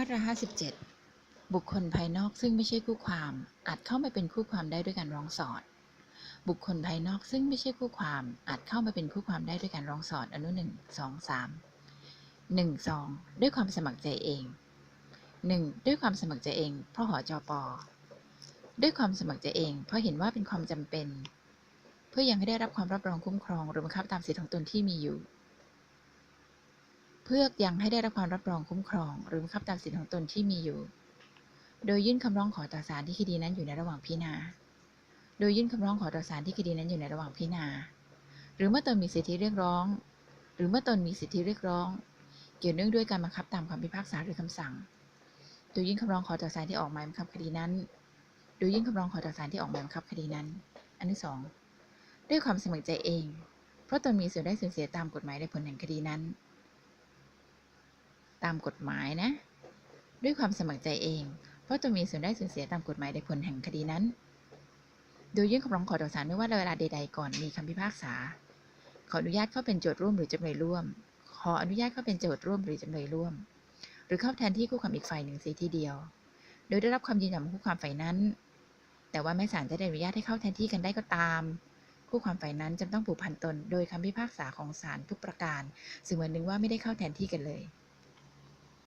มาตรา57 บุคคลภายนอกซึ่งไม่ใช่คู่ความ อาจเข้ามาเป็นคู่ความได้ด้วยการร้องสอด บุคคลภายนอกซึ่งไม่ใช่คู่ความ อาจเข้ามาเป็นคู่ความได้ด้วยการร้องสอดอนุหนึ่งสองสามหนึ่งสองด้วยความสมัครใจเองหนึ่งด้วยความสมัครใจเอง เพราะหอจอปอด้วยความสมัครใจเอง เพราะเห็นว่าเป็นความจำเป็น เพื่อยังให้ได้รับความรับรองคุ้มครองหรือบังคับตามสิทธิของตนที่มีอยู่ เพื่อยังให้ได้รับความรับรองคุ้มครอง หรือบังคับตามสิทธิของตนที่มีอยู่ โดยยื่นคำร้องขอต่อศาลที่คดีนั้นอยู่ในระหว่างพิจารณา โดยยื่นคำร้องขอต่อศาลที่คดีนั้นอยู่ในระหว่างพิจารณา หรือเมื่อตนมีสิทธิเรียกร้อง หรือเมื่อตนมีสิทธิเรียกร้อง เกี่ยวเนื่องด้วยการบังคับตามคำพิพากษาหรือคำสั่ง โดยยื่นคำร้องขอต่อศาลที่ออกหมายบังคับคดีนั้น โดยยื่นคำร้องขอต่อศาลที่ออกหมายบังคับคดีนั้น อันที่สองด้วยความสมัครใจเอง เพราะตนมีส่วนได้ส่วนเสียตามกฎหมายในผลแห่งคดีนั้นามกฎหมายนะ ด้วยความสมัครใจเอง เพราะตนมีส่วนได้ส่วนเสียตามกฎหมายในผลแห่งคดีนั้น โดยยื่นคำร้องขอต่อศาลไม่ว่าเวลาใด ๆ ก่อนมีคำพิพากษา ขออนุญาตเข้าเป็นโจทย์ร่วมหรือจำเลยร่วม ขออนุญาตเข้าเป็นโจทย์ร่วมหรือจำเลยร่วม หรือเข้าแทนที่คู่ความอีกฝ่ายหนึ่งเสียทีเดียว โดยได้รับความยืนยันของคู่ความฝ่ายนั้น แต่ว่าแม้ศาลจะได้อนุญาตให้เข้าแทนที่กันได้ก็ตามคู่ความฝ่ายนั้นจำต้องผูกพันตน โดยคำพิพากษาของศาลทุกประการ ซึ่งเหมือนนึงว่าไม่ได้เข้าแทนที่กันเลย